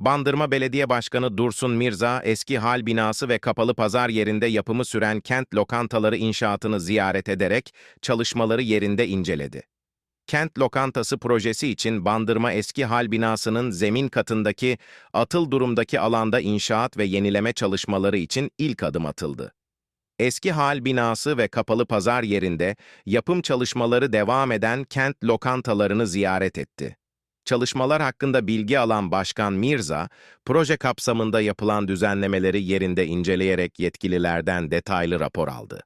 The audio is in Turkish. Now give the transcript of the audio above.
Bandırma Belediye Başkanı Dursun Mirza, eski hal binası ve kapalı pazar yerinde yapımı süren kent lokantaları inşaatını ziyaret ederek çalışmaları yerinde inceledi. Kent lokantası projesi için Bandırma Eski Hal binasının zemin katındaki atıl durumdaki alanda inşaat ve yenileme çalışmaları için ilk adım atıldı. Eski hal binası ve kapalı pazar yerinde yapım çalışmaları devam eden kent lokantalarını ziyaret etti. Çalışmalar hakkında bilgi alan Başkan Mirza, proje kapsamında yapılan düzenlemeleri yerinde inceleyerek yetkililerden detaylı rapor aldı.